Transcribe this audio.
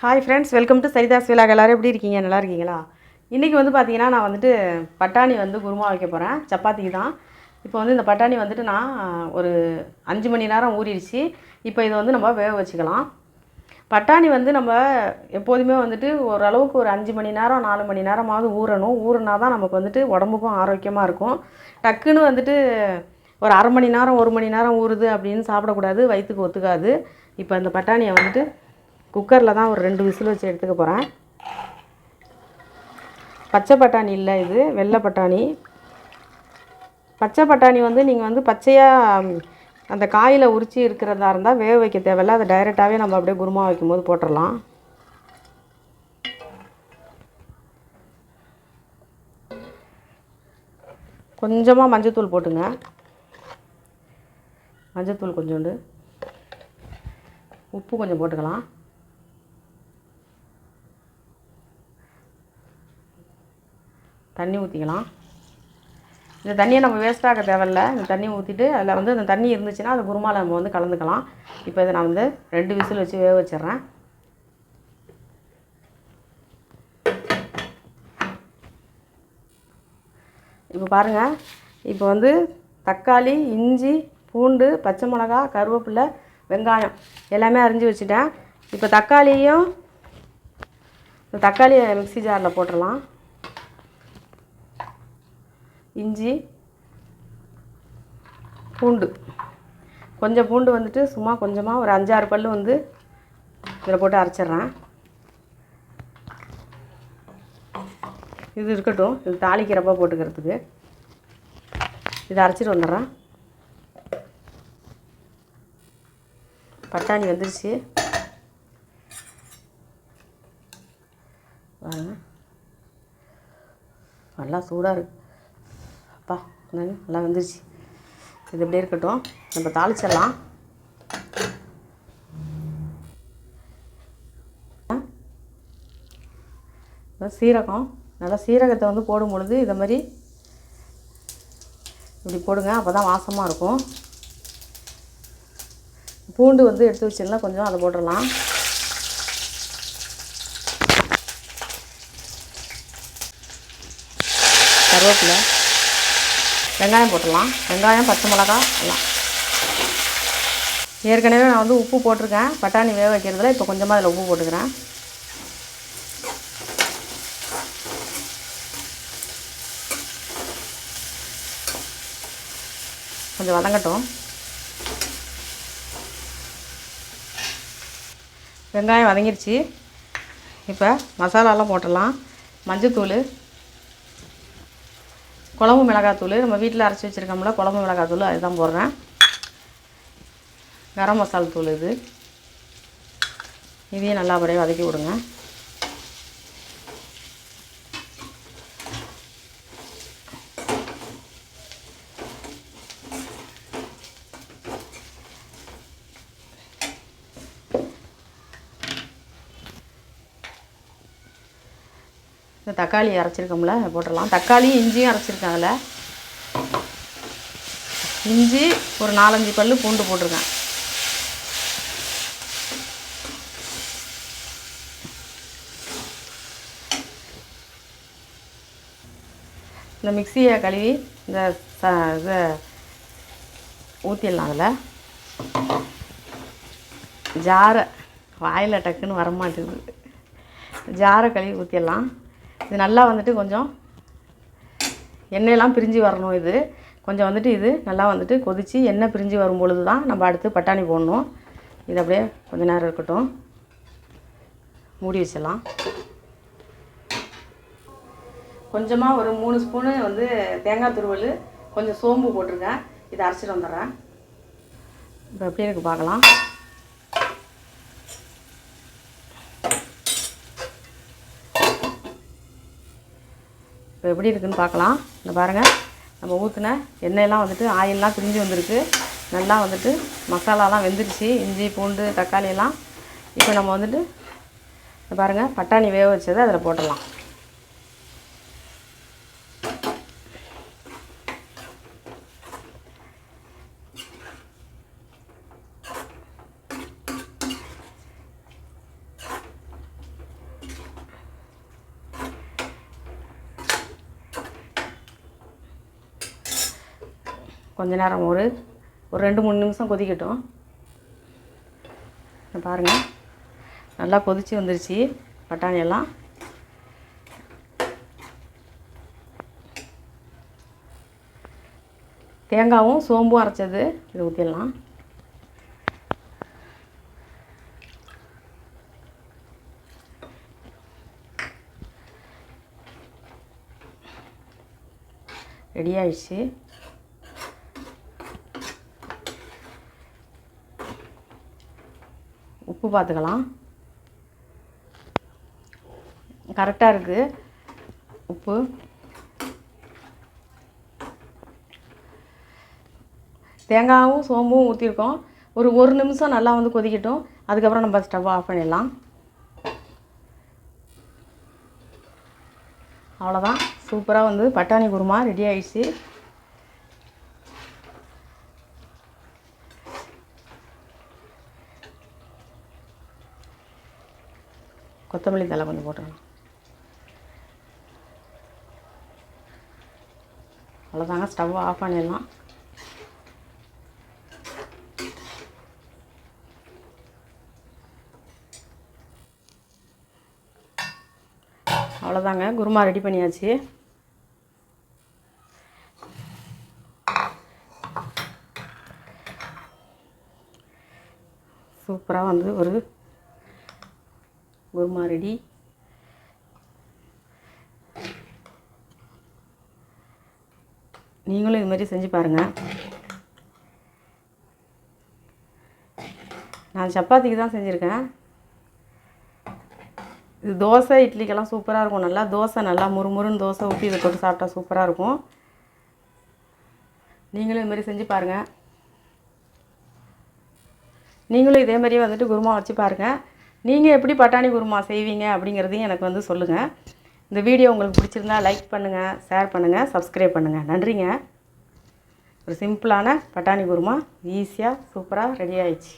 Hi friends welcome to Saritha's vlog எல்லோரும் எப்படி இருக்கீங்க? நல்லா இருக்கீங்களா? இன்றைக்கி வந்து பார்த்தீங்கன்னா நான் வந்துட்டு பட்டாணி வந்து குருமா வைக்க போகிறேன் சப்பாத்திக்கு தான். இப்போ வந்து இந்த பட்டாணி வந்துட்டு நான் ஒரு அஞ்சு மணி நேரம் ஊறிடுச்சு. இப்போ இதை வந்து நம்ம வேக வச்சுக்கலாம். பட்டாணி வந்து நம்ம எப்போதுமே வந்துட்டு ஓரளவுக்கு ஒரு அஞ்சு மணி நேரம் நாலு மணி நேரமாவது ஊறணும். ஊறினா தான் நமக்கு வந்துட்டு உடம்புக்கும் ஆரோக்கியமாக இருக்கும். டக்குன்னு வந்துட்டு ஒரு அரை மணி நேரம் ஒரு மணி நேரம் ஊறுது அப்படின்னு சாப்பிடக்கூடாது. வயிற்றுக்கு ஒத்துக்காது. இப்போ இந்த பட்டாணியை வந்துட்டு குக்கரில் தான் ஒரு ரெண்டு விசில் வச்சு எடுத்துக்க போகிறேன் பச்சை பட்டாணி இல்லை இது வெள்ளை பட்டாணி. பச்சை பட்டாணி வந்து நீங்கள் வந்து பச்சையாக அந்த காயில் உரிச்சி இருக்கிறதா இருந்தால் வேக வைக்க தேவையில்ல. அதை டைரெக்டாகவே நம்ம அப்படியே குருமா வைக்கும்போது போட்டுடலாம். கொஞ்சமாக மஞ்சத்தூள் போட்டுங்க. மஞ்சத்தூள் கொஞ்சோண்டு. உப்பு கொஞ்சம் போட்டுக்கலாம். தண்ணி ஊற்றிக்கலாம் இந்த தண்ணியை நம்ம வேஸ்ட்டாக தேவையில்ல. இந்த தண்ணி ஊற்றிட்டு அதில் வந்து அந்த தண்ணி இருந்துச்சுன்னா அது குருமாவில் நம்ம வந்து கலந்துக்கலாம். இப்போ இதை நான் வந்து ரெண்டு விசில் வச்சு வேக வச்சிடுறேன். இப்போ பாருங்கள் இப்போ வந்து தக்காளி இஞ்சி பூண்டு பச்சை மிளகா கருவேப்பிலை வெங்காயம் எல்லாமே அரிஞ்சு வச்சுட்டேன். இப்போ தக்காளியும் இந்த தக்காளியை மிக்ஸி ஜாரில் போட்டுடலாம். இஞ்சி பூண்டு. கொஞ்சம் பூண்டு வந்துட்டு சும்மா கொஞ்சமாக ஒரு அஞ்சாறு பல் வந்து இதில் போட்டு அரைச்சிட்றேன். இது இருக்கட்டும். இது தாளிக்கிறப்ப போட்டுக்கிறதுக்கு. இதை அரைச்சிட்டு வந்துடுறேன். பட்டாணி வந்துருச்சு. வாங்க நல்லா சூடாக இருக்கு. அப்பா நல்லா வந்துருச்சு. இது இப்படியே இருக்கட்டும். நம்ம தாளிச்சிடலாம். சீரகம். நல்லா சீரகத்தை வந்து போடும் பொழுது இதை மாதிரி இப்படி போடுங்க. அப்போ தான் வாசமாக இருக்கும். பூண்டு வந்து எடுத்து வச்சிடலாம் கொஞ்சம் அதை போட்டுடலாம். கருவேப்பிலை. வெங்காயம் போட்டுடலாம். வெங்காயம் பச்சை மிளகா எல்லாம். ஏற்கனவே நான் வந்து உப்பு போட்டிருக்கேன். பட்டாணி வேக வைக்கிறதுல இப்போ கொஞ்சமாக அதில் உப்பு போட்டுக்கிறேன். கொஞ்சம் வதங்கட்டும். வெங்காயம் வதங்கிருச்சு இப்போ மசாலாலாம் போட்டுடலாம். மஞ்சத்தூள் குழம்பு மிளகாத்தூள். நம்ம வீட்டில் அரைச்சி வச்சுருக்கோம்ல குழம்பு மிளகாத்தூள் அதுதான் போடுறேன். கரம் மசாலா தூள் இது. இதையும் நல்லா அப்படியே வதக்கி விடுங்க. இந்த தக்காளி அரைச்சிருக்கோம்ல போட்டுடலாம். தக்காளி இஞ்சியும் அரைச்சிருக்கேன் அதில். இஞ்சி ஒரு நாலஞ்சு பல் பூண்டு போட்டிருக்கேன். இந்த மிக்சியை கழுவி இந்த ச இதை ஊற்றிடலாம் அதில். ஜாரை வாயில் டக்குன்னு வரமாட்டேங்குது. ஜாரை கழுவி ஊற்றிடலாம் இது நல்லா வந்துட்டு கொஞ்சம் எண்ணெயெல்லாம் பிரிஞ்சு வரணும் இது. கொஞ்சம் வந்துட்டு இது நல்லா வந்துட்டு கொதித்து எண்ணெய் பிரிஞ்சு வரும் பொழுது தான் நம்ம அடுத்து பட்டாணி போடணும். இது அப்படியே கொஞ்ச நேரம் இருக்கட்டும். மூடி வச்சிடலாம். கொஞ்சமாக ஒரு மூணு ஸ்பூனு வந்து தேங்காய் துருவல் கொஞ்சம் சோம்பு போட்டிருக்கேன். இதை அரைச்சிட்டு வந்துடுறேன். இப்போ எப்படி எனக்கு பார்க்கலாம். இப்போ எப்படி இருக்குதுன்னு பார்க்கலாம். இந்த பாருங்கள் நம்ம ஊற்றின எண்ணெயெல்லாம் வந்துட்டு ஆயிலெலாம் பிரிஞ்சு வந்திருக்கு. நல்லா வந்துட்டு மசாலாலாம் வெந்துருச்சு இஞ்சி பூண்டு தக்காளி எல்லாம் இப்போ நம்ம வந்துட்டு இந்த பாருங்கள் பட்டாணி வேக வச்சதை அதில் போட்டுடலாம். கொஞ்ச நேரம் ஒரு ஒரு ரெண்டு மூணு நிமிஷம் கொதிக்கட்டும். பாருங்கள் நல்லா கொதித்து வந்துருச்சு பட்டாணி எல்லாம். தேங்காவும் சோம்பும் அரைச்சது. இதை ஊற்றிடலாம் ரெடி ஆயிடுச்சு. உப்பு பார்த்துக்கலாம் கரெக்டாக இருக்குது உப்பு. தேங்காயும் சோம்பும் ஊற்றிருக்கோம் ஒரு ஒரு நிமிஷம் நல்லா வந்து கொதிக்கட்டும். அதுக்கப்புறம் நம்ம ஸ்டவ் ஆஃப் பண்ணிடலாம். அவ்வளோதான் சூப்பராக வந்து பட்டாணி குருமா ரெடி ஆயிடுச்சு. கொத்தமல்லி தலை கொஞ்சம் போட்டுருங்க. அவ்வளோதாங்க ஸ்டவ் ஆஃப் பண்ணிடலாம். அவ்வளோதாங்க குருமா ரெடி பண்ணியாச்சு. சூப்பராக வந்து ஒரு குருமா ரெடி நீங்களும் இது மாதிரி செஞ்சு பாருங்கள் நான் சப்பாத்திக்கு தான் செஞ்சுருக்கேன். இது தோசை இட்லிக்கெல்லாம் சூப்பராக இருக்கும். நல்லா தோசை நல்லா முறுமுறுன்னு தோசை ஊற்றி இதை போட்டு சாப்பிட்டா சூப்பராக இருக்கும். நீங்களும் இது மாதிரி செஞ்சு பாருங்கள் நீங்களும் இதே மாதிரியே வந்துட்டு குருமா வச்சு பாருங்கள் நீங்கள் எப்படி பட்டாணி குருமா செய்வீங்க அப்படிங்கிறதையும் எனக்கு வந்து சொல்லுங்கள் இந்த வீடியோ உங்களுக்கு பிடிச்சிருந்தா லைக் பண்ணுங்கள் ஷேர் பண்ணுங்கள் சப்ஸ்கிரைப் பண்ணுங்கள் நன்றிங்க. ஒரு சிம்பிளான பட்டாணி குருமா ஈஸியாக சூப்பராக ரெடி ஆயிடுச்சு.